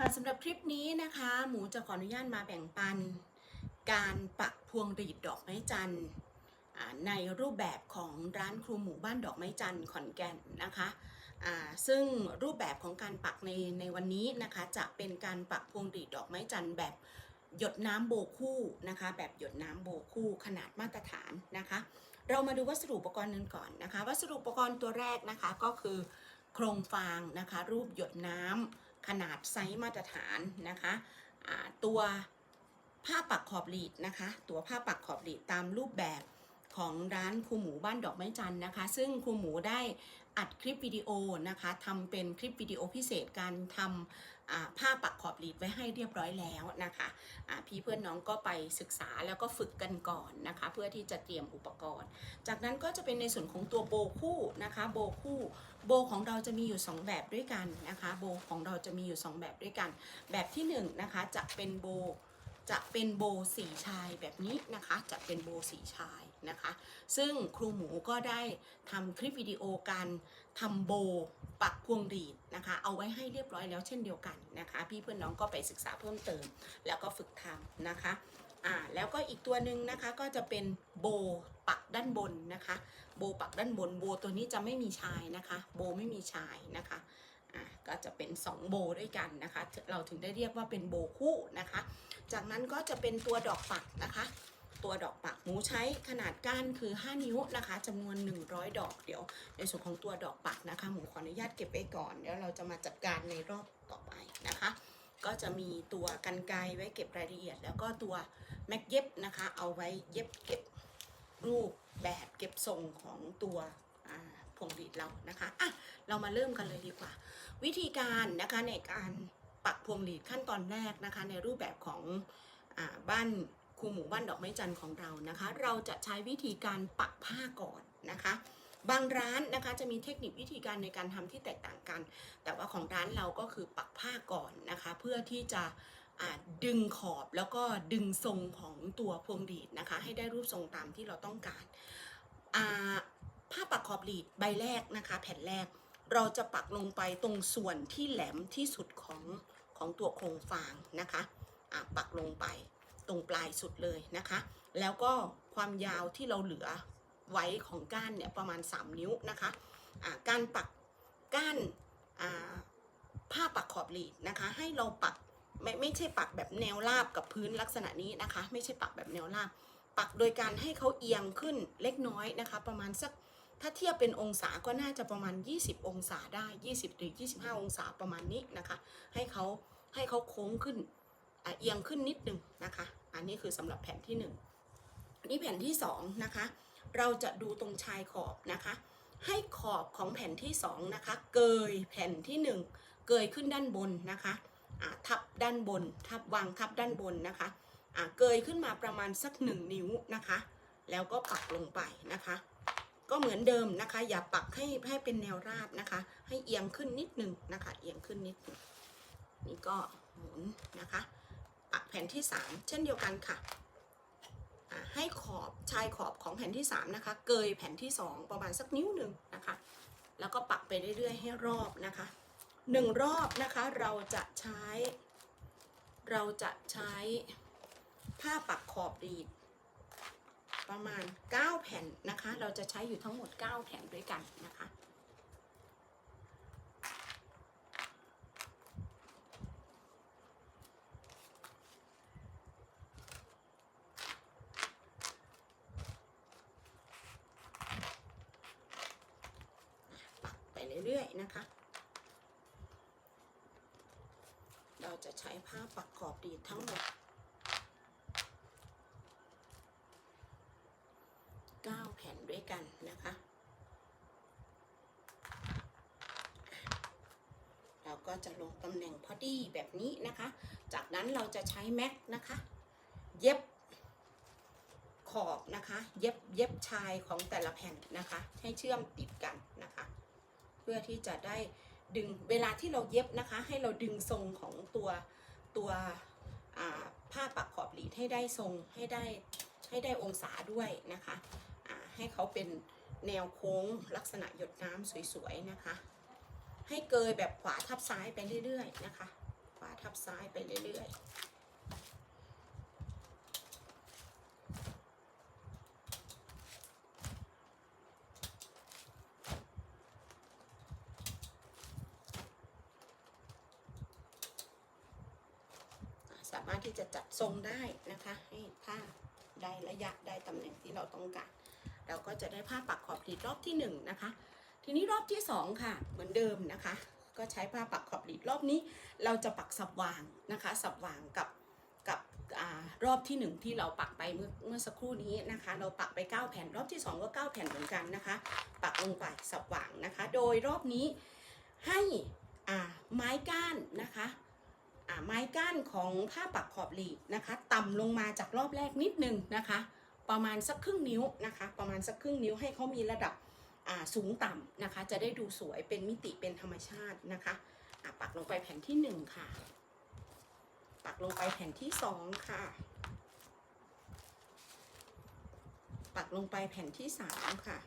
ค่ะสำหรับคลิปนี้นะคะ หมูจะขออนุญาตมาแบ่งปัน การปักพวงหรีดดอกไม้จันทร์ในรูปแบบของร้านครูหมูบ้านดอกไม้จันทร์ขอนแก่นนะคะซึ่งรูปแบบของการปักในในวันนี้นะคะจะเป็นการปักพวงหรีดดอกไม้จันทร์แบบหยดน้ำโบคู่นะคะแบบหยดน้ำโบคู่ขนาดมาตรฐานนะคะ เรามาดูวัสดุอุปกรณ์กันก่อนนะคะ วัสดุอุปกรณ์ตัวแรกนะคะก็คือโครงฟางนะคะรูปหยดน้ำ ขนาดไซส์มาตรฐานนะคะตัวผ้าปักขอบหลีดนะคะ ตัวผ้าปักขอบหลีดตามรูปแบบของร้านครูหมูบ้านดอกไม้จันนะคะ ซึ่งครูหมูได้อัดคลิปวิดีโอนะคะทำเป็นคลิปวิดีโอพิเศษการทำผ้าปักขอบหลีดไว้ให้เรียบร้อยแล้วนะคะอ่าพี่เพื่อนน้องก็ไปศึกษาแล้วก็ฝึกกันก่อนนะคะ เพื่อที่จะเตรียมอุปกรณ์ จากนั้นก็จะเป็นในส่วนของตัวโบคู่นะคะ โบคู่ โบของเราจะมีอยู่ 2 แบบด้วยกันนะคะโบของเราจะมีอยู่ 2 แบบด้วยกัน แบบที่1นงนะคะจะเป็นโบจะเป็นโบสีชายแบบนี้นะคะ จะเป็นโบสีชายนะคะ ซึ่งครูหมูก็ได้ทำคลิปวิดีโอการทำโบปักพวงรีดนะคะ เอาไว้ให้เรียบร้อยแล้วเช่นเดียวกันนะคะ พี่เพื่อนน้องก็ไปศึกษาเพิ่มเติม แล้วก็ฝึกทำนะคะ อ่าแล้วก็อีกตัวหนึ่งนะคะก็จะเป็นโบปักด้านบนนะคะ โบปักด้านบนโบตัวนี้จะไม่มีชายนะคะ โบไม่มีชายนะคะอ่าก็จะเป็น 2 โบด้วยกันนะคะ เราถึงได้เรียกว่าเป็นโบคู่นะคะ จากนั้นก็จะเป็นตัวดอกปักนะคะ ตัวดอกปักหมูใช้ขนาดก้านคือ 5 นิ้วนะคะจำนวน 100 ดอกเดี๋ยว ในส่วนของตัวดอกปักนะคะหมูขออนุญาตเก็บไว้ก่อน เดี๋ยวเราจะมาจัดการในรอบต่อไปนะคะ ก็จะมีตัวกันไกไว้เก็บรายละเอียด แล้วก็ตัวแม็กเย็บนะคะ เอาไว้เย็บเก็บรูปแบบเก็บทรงของตัวพวงหรีดเรานะคะอะเรามาเริ่มกันเลยดีกว่า วิธีการนะคะในการปักพวงหรีดขั้นตอนแรกนะคะ ในรูปแบบของอบ้านครูหมูบ้านดอกไม้จันทร์ของเรานะคะ เราจะใช้วิธีการปักผ้าก่อนนะคะ บางร้านนะคะจะมีเทคนิควิธีการในการทำที่แตกต่างกัน แต่ว่าของร้านเราก็คือปักผ้าก่อนนะคะ เพื่อที่จะดึงขอบแล้วก็ดึงทรงของตัวพวงหรีดนะคะ ให้ได้รูปทรงตามที่เราต้องการผ้าปักขอบหรีดใบแรกนะคะ แผ่นแรกเราจะปักลงไปตรงส่วนที่แหลมที่สุดของของตัวโครงฟางนะคะะปักลงไปตรงปลายสุดเลยนะคะ แล้วก็ความยาวที่เราเหลือ ไว้ของก้านเนี่ยประมาณ 3 นิ้วนะคะะการปักก้านผ้าปักขอบหลีดนะคะ ให้เราปักไม่ไม่ใช่ปักแบบแนวราบกับพื้นลักษณะนี้นะคะ ไม่ใช่ปักแบบแนวราบ ปักโดยการให้เขาเอียงขึ้นเล็กน้อยนะคะ ประมาณสักถ้าเทียบเป็นองศาก็น่าจะประมาณ 20 องศาได้ 20หรือ25 องศาประมาณนี้นะคะ ให้เขาให้เขาโค้งขึ้นเอียงขึ้นนิดนึงนะคะ อันนี้คือสำหรับแผ่นที่ 1 นี่แผ่นที่2นะคะ เราจะดูตรงชายขอบนะคะ ให้ขอบของแผ่นที่2นะคะ เกยแผ่นที่ 1 เกยขึ้นด้านบนนะคะทับด้านบน ทับวางทับด้านบนนะคะะเกยขึ้นมาประมาณสัก 1 นิ้วนะคะ แล้วก็ปักลงไปนะคะ ก็เหมือนเดิมนะคะ อย่าปักให้ให้เป็นแนวราบนะคะ ให้เอียงขึ้นนิดหนึ่งนะคะ เอียงขึ้นนิดน,นี่ก็หมุนนะคะ ปักแผ่นที่ 3 เช่นเดียวกันค่ะ ให้ขอบชายขอบของแผ่นที่ 3 นะคะ เกยแผ่นที่ 2 ประมาณสักนิ้วหนึ่งนะคะ แล้วก็ปักไปเรื่อยๆ ให้รอบนะคะหนึ่งรอบนะคะเราจะใช้ เราจะใช้ผ้าปักขอบรีด ประมาณ 9 แผ่นนะคะ เราจะใช้อยู่ทั้งหมด 9 แผ่นด้วยกันนะคะ ปักไปเรื่อยๆนะคะ เรา จะใช้ผ้าปักอบดีดทั้งหมด9แผ่นด้วยกันนะคะ เราก็จะลงตำแหน่งพอดีแบบนี้นะคะ จากนั้นเราจะใช้แม็กนะคะ เย็บขอบนะคะ เย็บเย็บชายของแต่ละแผ่นนะคะ ให้เชื่อมติดกันนะคะ เพื่อที่จะได้ดึงเวลาที่เราเย็บนะคะ ให้เราดึงทรงของตัว ตัวผ้าปักขอบหลีดให้ได้ทรงให้ได้ให้ได้องศาด้วยนะคะให้เขาเป็นแนวโค้งลักษณะหยดน้ำสวยๆนะคะ ให้เกยแบบขวาทับซ้ายไปเรื่อยๆนะคะ ขวาทับซ้ายไปเรื่อยๆ สามารถที่จะจัดทรงได้นะคะ ให้ผ้าได้ระยะได้ตำแหน่งที่เราต้องการ เราก็จะได้ผ้าปักขอบดีดรอบที่1นงนะคะ ทีนี้รอบที่ 2 ค่ะ เหมือนเดิมนะคะ ก็ใช้ผ้าปักขอบดีดรอบนี้ เราจะปักสับวางนะคะสับวางกับกับอรอบที่ 1 ที่เราปักไปเมื่อเมื่อสักครู่นี้นะคะ เราปักไป 9 แผ่นรอบที่ 2 ก็ 9 แผ่นเหมือนกันนะคะ ปักลงไปสับวางนะคะ โดยรอบนี้ให้อ่าไม้ก้านนะคะ ไม้ก้านของผ้าปักขอบหลีดนะคะ ต่ำลงมาจากรอบแรกนิดนึงนะคะ ประมาณสักครึ่งนิ้วนะคะ ประมาณสักครึ่งนิ้วให้เขามีระดับสูงต่ำนะคะ จะได้ดูสวยเป็นมิติเป็นธรรมชาตินะคะะปักลงไปแผ่นที่หนึ่งค่ะ ปักลงไปแผ่นที่สองค่ะ ปักลงไปแผ่นที่สามค่ะ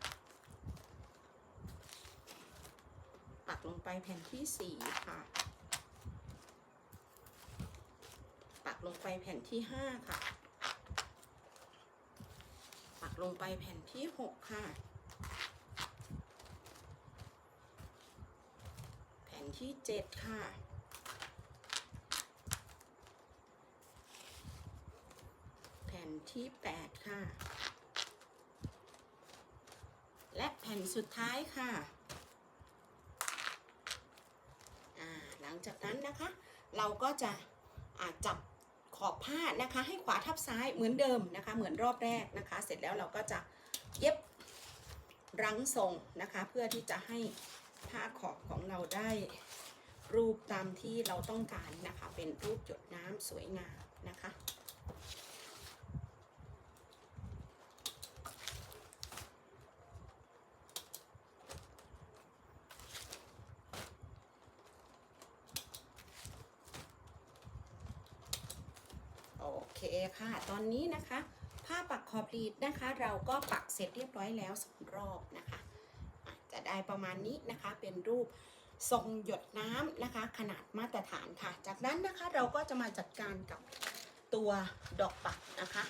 ปักลงไปแผ่นที่สี่ค่ะ ปักลงไปแผ่นที่ห้าค่ะ ปักลงไปแผ่นที่หกค่ะ แผ่นที่เจ็ดค่ะ แผ่นที่แปดค่ะ และแผ่นสุดท้ายค่ะหลังจากนั้นนะคะ เราก็จะจับ อบผ้านะคะ ให้ขวาทับซ้ายเหมือนเดิมนะคะ เหมือนรอบแรกนะคะ เสร็จแล้วเราก็จะเย็บรั้งทรงนะคะ เพื่อที่จะให้ผ้าขอบของเราได้รูปตามที่เราต้องการนะคะ เป็นรูปหยดน้ำสวยงามนะคะ โอ เคค่ะ ตอนนี้นะคะ ผ้าปักขอบรีดนะคะ เราก็ปักเสร็จเรียบร้อยแล้วสองรอบนะคะ จะได้ประมาณนี้นะคะเป็นรูปทรงหยดน้ำนะคะ ขนาดมาตรฐานค่ะ จากนั้นนะคะเราก็จะมาจัดการกับตัวดอกปักนะคะ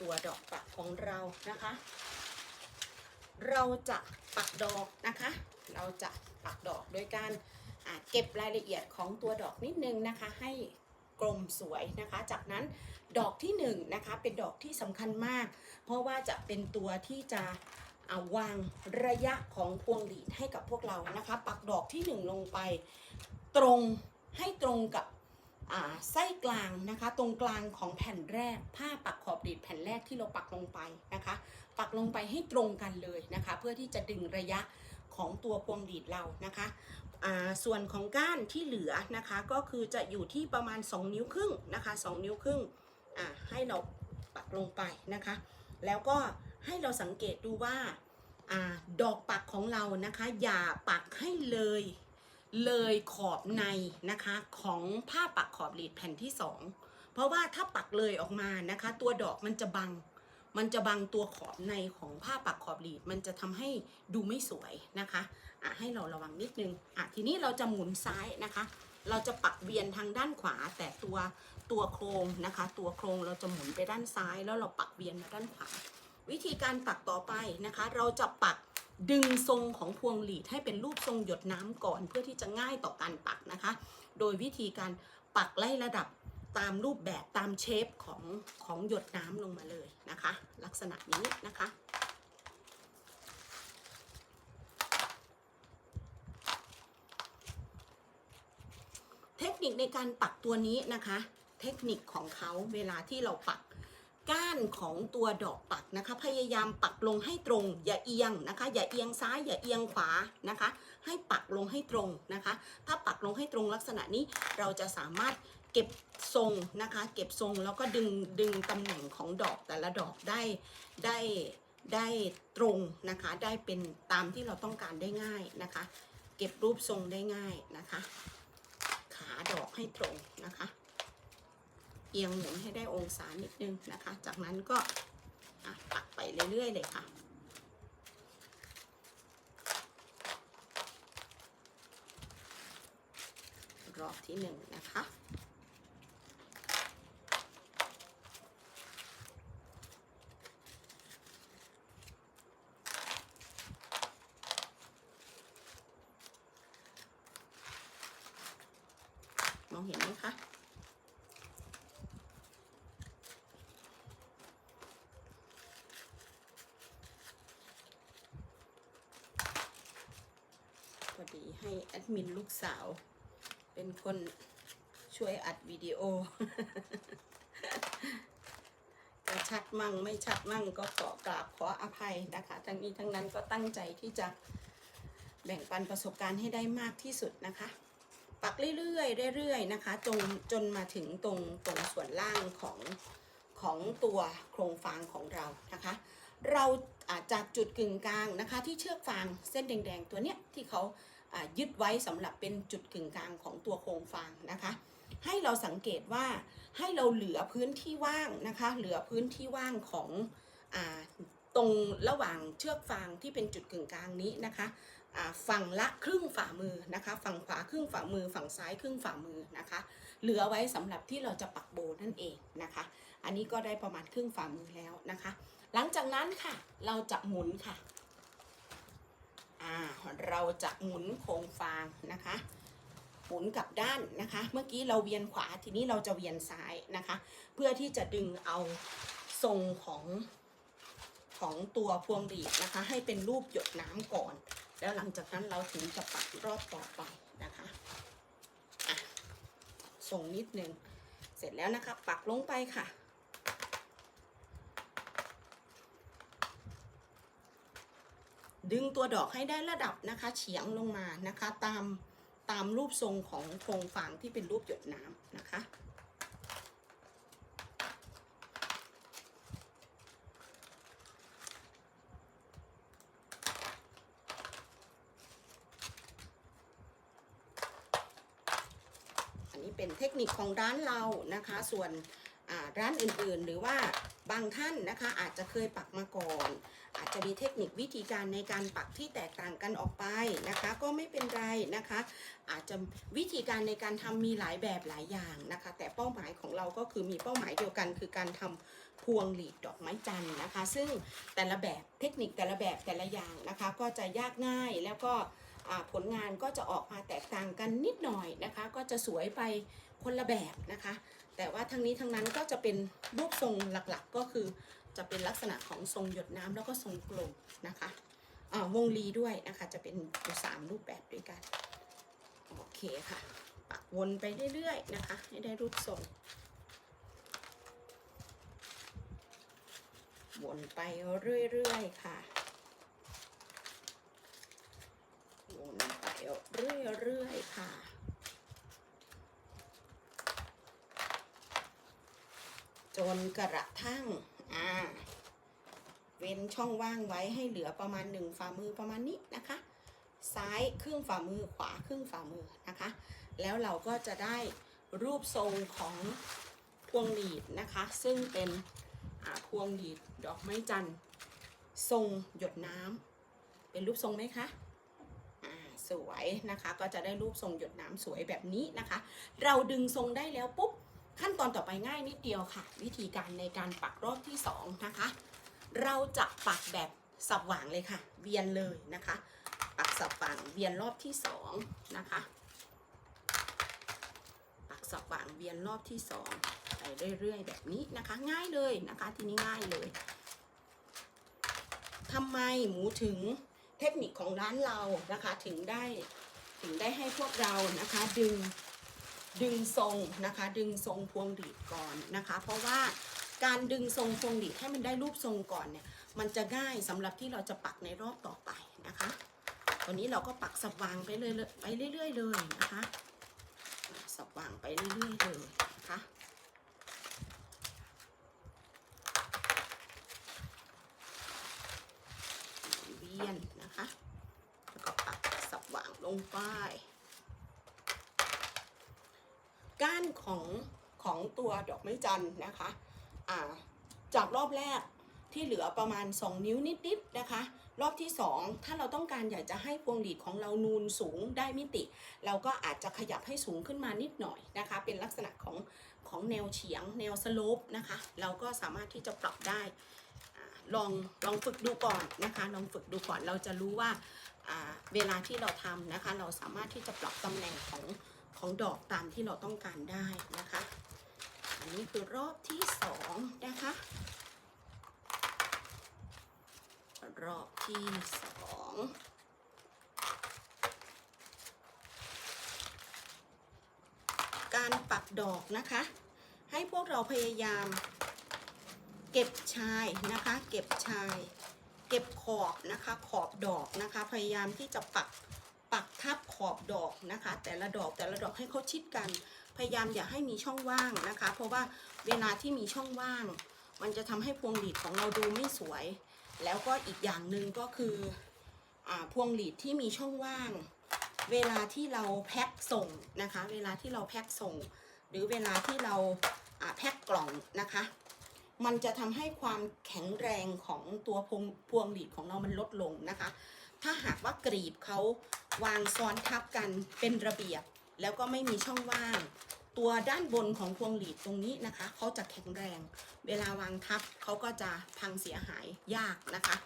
ตัวดอกปักของเรานะคะ เราจะปักดอกนะคะ เราจะปักดอกโดยการเก็บรายละเอียดของตัวดอกนิดนึงนะคะ ให้ กลมสวยนะคะ จากนั้นดอกที่1นงนะคะเป็นดอกที่สำคัญมาก เพราะว่าจะเป็นตัวที่จะอ่าวางระยะของพวงหลีดให้กับพวกเรานะคะ ปักดอกที่ 1 ลงไป ตรงให้ตรงกับไส้กลางนะคะ ตรงกลางของแผ่นแรก ผ้าปักขอบหลีดแผ่นแรกที่เราปักลงไปนะคะ ปักลงไปให้ตรงกันเลยนะคะ เพื่อที่จะดึงระยะของตัวพวงหลีดเรานะคะ ส่วนของก้านที่เหลือนะคะก็คือจะอยู่ที่ประมาณ 2 นิ้วครึ่งนะคะ 2 นิ้วครึ่งให้เราปักลงไปนะคะ แล้วก็ให้เราสังเกตดูว่าอดอกปักของเรานะคะ อย่าปักให้เลยเลยขอบในนะคะของผ้าปักขอบหลีดแผ่นที่ 2 เพราะว่าถ้าปักเลยออกมานะคะ ตัวดอกมันจะบัง มันจะบังตัวขอบในของผ้าปักขอบหลีด มันจะทำให้ดูไม่สวยนะคะอะให้เราระวังนิดนึงอะทีนี้เราจะหมุนซ้ายนะคะ เราจะปักเวียนทางด้านขวา แต่ตัวตัวโครงนะคะ ตัวโครงเราจะหมุนไปด้านซ้าย แล้วเราปักเวียนมาด้านขวา วิธีการปักต่อไปนะคะ เราจะปักดึงทรงของพวงหลีดให้เป็นรูปทรงหยดน้ำก่อนเพื่อที่จะง่ายต่อการปักนะคะ โดยวิธีการปักไล่ระดับ ตามรูปแบบตามเชฟของของหยดน้ำลงมาเลยนะคะ ลักษณะนี้นะคะเทคนิคในการปักตัวนี้นะคะ เทคนิคของเขาเวลาที่เราปักก้านของตัวดอกปักนะคะ พยายามปักลงให้ตรง อย่าเอียงนะคะ อย่าเอียงซ้ายอย่าเอียงขวานะคะ ให้ปักลงให้ตรงนะคะ ถ้าปักลงให้ตรงลักษณะนี้เราจะสามารถ เก็บทรงนะคะ เก็บทรงแล้วก็ดึงดึงตำแหน่งของดอกแต่ละดอกได้ได้ได้ตรงนะคะ ได้เป็นตามที่เราต้องการได้ง่ายนะคะ เก็บรูปทรงได้ง่ายนะคะ ขาดอกให้ตรงนะคะ เอียงหมุนให้ได้องศานิดนึงนะคะ จากนั้นก็ปักไปเรื่อยๆเลยค่ะรอบที่หนึ่งนะคะ เห็นไหมคะ พอดีให้แอดมินลูกสาว เป็นคนช่วยอัดวิดีโอ จะชัดมั่งไม่ชัดมั่งก็ขอกราบขออภัยนะคะ ทั้งนี้ทั้งนั้นก็ตั้งใจที่จะแบ่งปันประสบการณ์ให้ได้มากที่สุดนะคะ เรื่อยๆเรื่อยๆนะคะจนจนมาถึงตรงตรงส่วนล่างของของตัวโครงฟางของเรานะคะ เราอาจากจุดกึ่งกลางนะคะที่เชือกฟางเส้นแดงๆตัวเนี้ยที่เขายึดไว้สำหรับเป็นจุดกึ่งกลางของตัวโครงฟางนะคะ ให้เราสังเกตว่าให้เราเหลือพื้นที่ว่างนะคะ เหลือพื้นที่ว่างของอตรงระหว่างเชือกฟางที่เป็นจุดกึ่งกลางนี้นะคะ ฝั่งละครึ่งฝ่ามือนะคะ ฝั่งขวาครึ่งฝ่ามือ ฝั่งซ้ายครึ่งฝ่ามือนะคะ เหลือไว้สำหรับที่เราจะปักโบนั่นเองนะคะ อันนี้ก็ได้ประมาณครึ่งฝ่ามือแล้วนะคะ หลังจากนั้นค่ะเราจะหมุนค่ะเราจะหมุนโครงฟางนะคะหมุนกลับด้านนะคะ เมื่อกี้เราเวียนขวาทีนี้เราจะเวียนซ้ายนะคะ เพื่อที่จะดึงเอาทรงของของตัวพวงหรีดนะคะ ให้เป็นรูปหยดน้ำก่อน แล้วหลังจากนั้นเราถึงจะปักรอบต่อไปนะคะอะส่งนิดนึง เสร็จแล้วนะคะ ปักลงไปค่ะดึงตัวดอกให้ได้ระดับนะคะเฉียงลงมานะคะ ตามตามรูปทรงของโครงฟางที่เป็นรูปหยดน้ำนะคะ อันนี้เป็นเทคนิค ของร้านเรานะคะ ส่วนร้านอื่นๆ หรือว่าบางท่านนะคะอาจจะเคยปักมาก่อน อาจจะมีเทคนิควิธีการในการปักที่แตกต่างกันออกไปนะคะ ก็ไม่เป็นไรนะคะ อาจจะวิธีการในการทำมีหลายแบบหลายอย่างนะคะ แต่เป้าหมายของเราก็คือมีเป้าหมายเดียวกัน คือการทำพวงหลีดดอกไม้จันนะคะ ซึ่งแต่ละแบบเทคนิคแต่ละแบบแต่ละอย่างนะคะ ก็จะยากง่ายแล้วก็ผลงานก็จะออกมาแตกต่างกันนิดหน่อยนะคะ ก็จะสวยไป คนละแบบนะคะ แต่ว่าทั้งนี้ทั้งนั้นก็จะเป็นรูปทรงหลักๆ ก็คือจะเป็นลักษณะของทรงหยดน้ำแล้วก็ทรงกลมนะคะอ่าวงลีด้วยนะคะจะเป็นอยู่สามรูปแบบด้วยกัน โอเคค่ะ ปักวนไปเรื่อยๆนะคะ ให้ได้รูปทรง วนไปเรื่อยๆค่ะ วนไปเรื่อยๆค่ะ จนกระทั่งอ่าเว้นช่องว่างไว้ให้เหลือประมาณหนึ่งฝ่ามือประมาณนี้นะคะ ซ้ายครึ่งฝ่ามือขวาครึ่งฝ่ามือนะคะ แล้วเราก็จะได้รูปทรงของพวงหลีดนะคะ ซึ่งเป็นพวงหลีดดอกไม้จันทร์ทรงหยดน้ำเป็นรูปทรงไหมคะสวยนะคะก็จะได้รูปทรงหยดน้ำสวยแบบนี้นะคะ เราดึงทรงได้แล้วปุ๊บ ขั้นตอนต่อไปง่ายนิดเดียวค่ะ วิธีการในการปักรอบที่สองนะคะ เราจะปักแบบสับหว่างเลยค่ะ เวียนเลยนะคะ ปักสับหว่างเวียนรอบที่สองนะคะ ปักสับหว่างเวียนรอบที่สองไปเรื่อยๆ แบบนี้นะคะ ง่ายเลยนะคะ ทีนี้ง่ายเลยทำไมหมูถึงเทคนิคของร้านเรานะคะ ถึงได้ถึงได้ให้พวกเรานะคะดึง ดึงทรงนะคะ ดึงทรงพวงหรีดก่อนนะคะ เพราะว่าการดึงทรงพวงหรีดให้มันได้รูปทรงก่อนเนี่ยมันจะง่ายสำหรับที่เราจะปักในรอบต่อไปนะคะวันนี้เราก็ปักสับวางไปเลยไปเรื่อย ๆ เลยนะคะสับวางไปเรื่อยๆเลยนะคะเวียนนะคะแล้วก็ปักสับวางลงไป ก้าน ของของตัวดอกไม้จันนะคะอ่าจากรอบแรกที่เหลือประมาณ 2 นิ้วนิดๆนะคะ รอบที่สองถ้าเราต้องการอยากจะให้พวงหลีดของเรานูนสูงได้มิติ เราก็อาจจะขยับให้สูงขึ้นมานิดหน่อยนะคะ เป็นลักษณะของของแนวเฉียง แนวสโลปนะคะ เราก็สามารถที่จะปรับได้ลองลองฝึกดูก่อนนะคะลองฝึกดูก่อนเราจะรู้ว่าเวลาที่เราทำนะคะ เราสามารถที่จะปรับตำแหน่งของ ของดอกตามที่เราต้องการได้นะคะ อันนี้คือรอบที่สองนะคะ รอบที่สองการปักดอกนะคะ ให้พวกเราพยายามเก็บชายนะคะ เก็บชาย เก็บขอบนะคะ ขอบดอกนะคะ พยายามที่จะปัก ปักทับขอบดอกนะคะ แต่ละดอกแต่ละดอกให้เขาชิดกัน พยายามอย่าให้มีช่องว่างนะคะ เพราะว่าเวลาที่มีช่องว่าง มันจะทำให้พวงหลีดของเราดูไม่สวย แล้วก็อีกอย่างหนึ่งก็คืออพวงหลีดที่มีช่องว่าง เวลาที่เราแพ็คส่งนะคะ เวลาที่เราแพ็คส่ง หรือเวลาที่เราอ่าแพ็คกล่องนะคะมันจะทำให้ความแข็งแรงของตัวพวงพวงหลีดของเรามันลดลงนะคะ ถ้าหากว่ากรีบเขาวางซ้อนทับกันเป็นระเบียบ แล้วก็ไม่มีช่องว่าง ตัวด้านบนของพวงหลีดตรงนี้นะคะเขาจะแข็งแรง เวลาวางทับเขาก็จะพังเสียหายยากนะคะ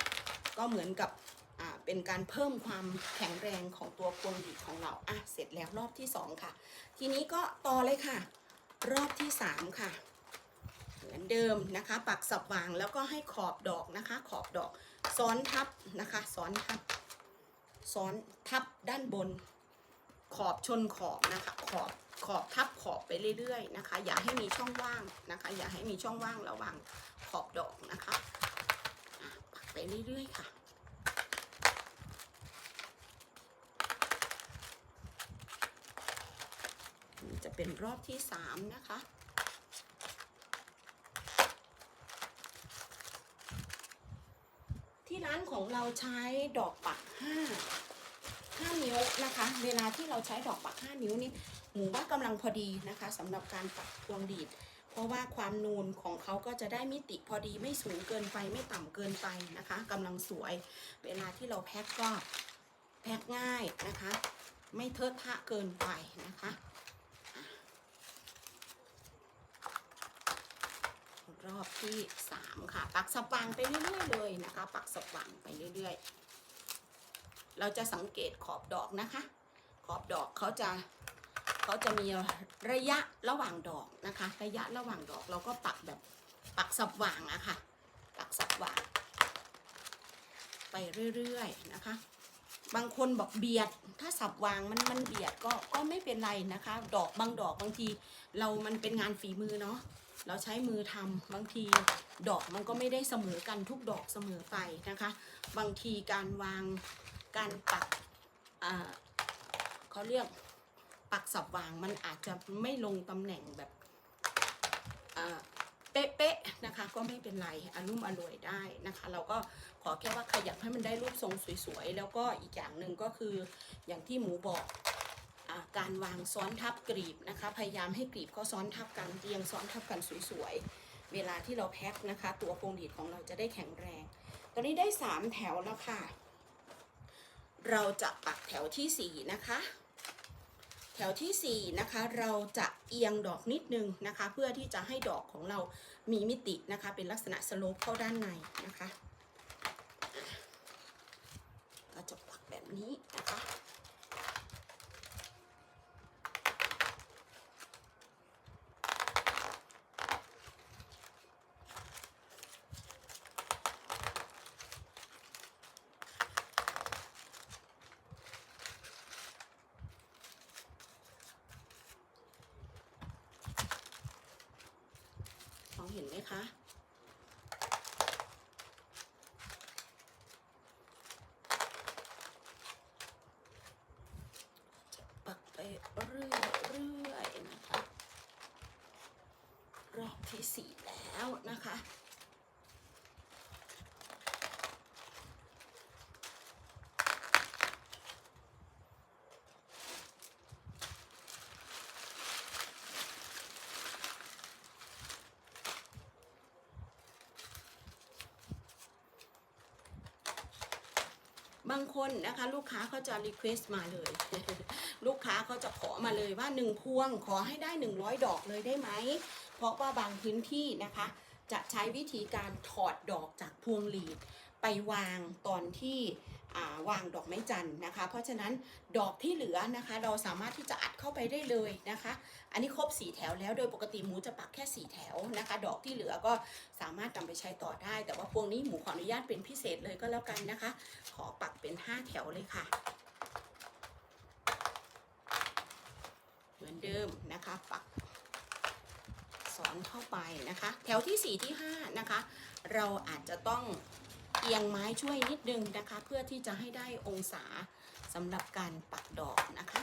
ก็เหมือนกับเป็นการเพิ่มความแข็งแรงของตัวพวงหลีดของเราอะเสร็จแล้วรอบที่สองค่ะ ทีนี้ก็ต่อเลยค่ะ รอบที่สามค่ะเหมือนเดิมนะคะ ปักสับวางแล้วก็ให้ขอบดอกนะคะ ขอบดอกซ้อนทับนะคะ ซ้อนทับ ซ้อนทับด้านบน ขอบชนขอบนะคะ ขอบขอบทับขอบไปเรื่อยๆนะคะ อย่าให้มีช่องว่างนะคะ อย่าให้มีช่องว่างระหว่างขอบดอกนะคะปักไปเรื่อยๆค่ะจะเป็นรอบที่สามนะคะ ร้านของเราใช้ดอกปักห้าห้านิ้วนะคะ เวลาที่เราใช้ดอกปักห้านิ้วนี่หมูว่ากำลังพอดีนะคะสำหรับการปักพวงดีด เพราะว่าความนูนของเขาก็จะได้มิติพอดีไม่สูงเกินไปไม่ต่ำเกินไปนะคะกำลังสวย เวลาที่เราแพ็คก็แพ็คง่ายนะคะ ไม่เทอะทะเกินไปนะคะ รอบที่สามค่ะ ปักสว่างไปเรื่อยๆเลยนะคะ ปักสว่างไปเรื่อยๆ เราจะสังเกตขอบดอกนะคะ ขอบดอกเขาจะเขาจะมีระยะระหว่างดอกนะคะ ระยะระหว่างดอกเราก็ปักแบบปักสว่างอะค่ะ ปักสว่าง ไปเรื่อยๆนะคะบางคนบอกเบียด ถ้าสับวางมันมันเบียดก็ก็ไม่เป็นไรนะคะ ดอกบางดอกบางที เรามันเป็นงานฝีมือเนาะ เราใช้มือทำบางทีดอกมันก็ไม่ได้เสมอกันทุกดอกเสมอไปนะคะ บางทีการวางการปักเขาเรียกปักสับวางมันอาจจะไม่ลงตำแหน่งแบบเป๊ะๆนะคะ ก็ไม่เป็นไรอารมุ่มอร่วยได้นะคะ เราก็ขอแค่ว่าขยับให้มันได้รูปทรงสวยๆ แล้วก็อีกอย่างหนึ่งก็คืออย่างที่หมูบอก การวางซ้อนทับกรีบนะคะ พยายามให้กรีบเขาซ้อนทับกันเรียงซ้อนทับกันสวยๆ เวลาที่เราแพ็คนะคะ ตัวพวงหลีดของเราจะได้แข็งแรง ตอนนี้ได้ 3 แถวแล้วค่ะ เราจะปักแถวทีสี่4 นะคะ แถวทีสี่ 4 นะคะ เราจะเอียงดอกนิดนึงนะคะ เพื่อที่จะให้ดอกของเรามีมิตินะคะ เป็นลักษณะสโลปเข้าด้านในนะคะอะก็จะปักแบบนี้ สีแล้วนะคะบางคนนะคะลูกค้าเขาจะรีเควสต์มาเลย ลูกค้าเขาจะขอมาเลยว่า 1 พวงขอให้ได้ 100 ดอกเลยได้ไหม เพราะว่าบางพื้นที่นะคะ จะใช้วิธีการถอดดอกจากพวงหลีดไปวางตอนที่วางดอกไม้จันทร์นะคะ เพราะฉะนั้นดอกที่เหลือนะคะ เราสามารถที่จะอัดเข้าไปได้เลยนะคะ อันนี้ครบสีแถวแล้วโดยปกติหมูจะปักแค่สีแถวนะคะ ดอกที่เหลือก็สามารถนำไปใช้ต่อได้ แต่ว่าพวงนี้หมูขออนุญาตเป็นพิเศษเลยก็แล้วกันนะคะ ขอปักเป็น 5 แถวเลยค่ะ เหมือนเดิมนะคะปัก สอนเข้าไปนะคะ แถวที่ 4 ที่ 5 นะคะ เราอาจจะต้องเอียงไม้ช่วยนิดนึงนะคะ เพื่อที่จะให้ได้องศาสำหรับการปักดอกนะคะ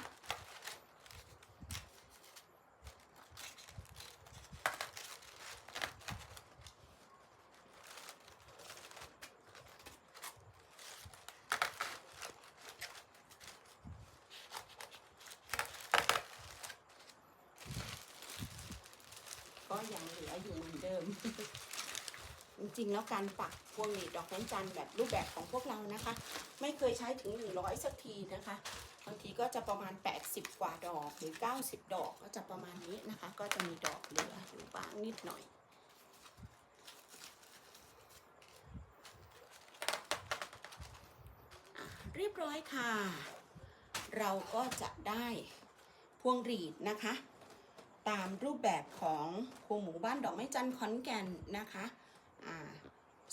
ก็ยังเหลืออยู่เหมือนเดิม จริงๆ แล้วการปักพวงหลีดดอกไม้จันทร์แบบรูปแบบของพวกเรานะคะ ไม่เคยใช้ถึง 100 สักทีนะคะบางทีก็จะประมาณ 80 กว่าดอกหรือ 90 ดอกก็จะประมาณนี้นะคะ ก็จะมีดอกเหลืออยู่บ้างนิดหน่อยเรียบร้อยค่ะ เราก็จะได้พวงหรีดนะคะ ตามรูปแบบของครูหมู่บ้านดอกไม้จันทร์ขอนแก่นนะคะ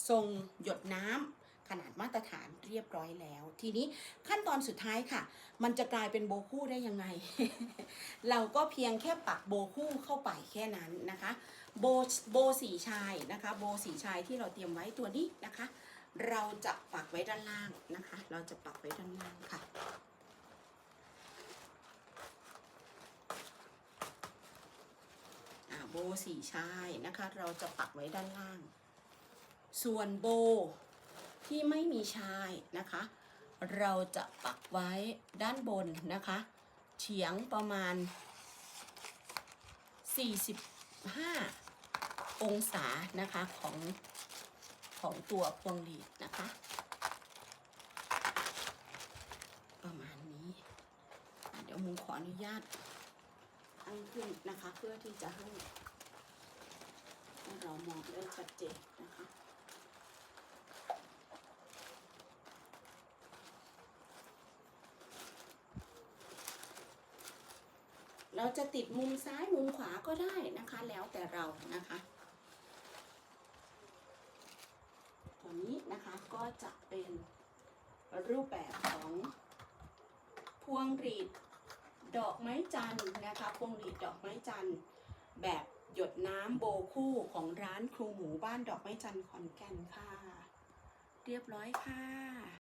ทรงหยดน้ำขนาดมาตรฐานเรียบร้อยแล้ว ทีนี้ขั้นตอนสุดท้ายค่ะ มันจะกลายเป็นโบคู่ได้ยังไง เราก็เพียงแค่ปักโบคู่เข้าไปแค่นั้นนะคะ โบโบสีชายนะคะ โบสีชายที่เราเตรียมไว้ตัวนี้นะคะ เราจะปักไว้ด้านล่างนะคะ เราจะปักไว้ด้านล่างค่ะ อ่า โบสีชายนะคะ เราจะปักไว้ด้านล่าง ส่วนโบที่ไม่มีชายนะคะ เราจะปักไว้ด้านบนนะคะ เฉียงประมาณ 45 องศานะคะของของตัวพวงหลีดนะคะ ประมาณนี้ เดี๋ยวมูขออนุญาต ตั้งขึ้นนะคะ เพื่อที่จะให้ให้เรามองได้ชัดเจนนะคะเราจะติดมุมซ้ายมุมขวาก็ได้นะคะ แล้วแต่เรานะคะตัวนี้นะคะก็จะเป็นรูปแบบของพวงหรีด ดอกไม้จันทร์นะคะพวงหรีดดอกไม้จันทร์แบบหยดน้ำโบคู่ของร้านครูหมูบ้านดอกไม้จันทร์ขอนแก่นค่ะ เรียบร้อยค่ะ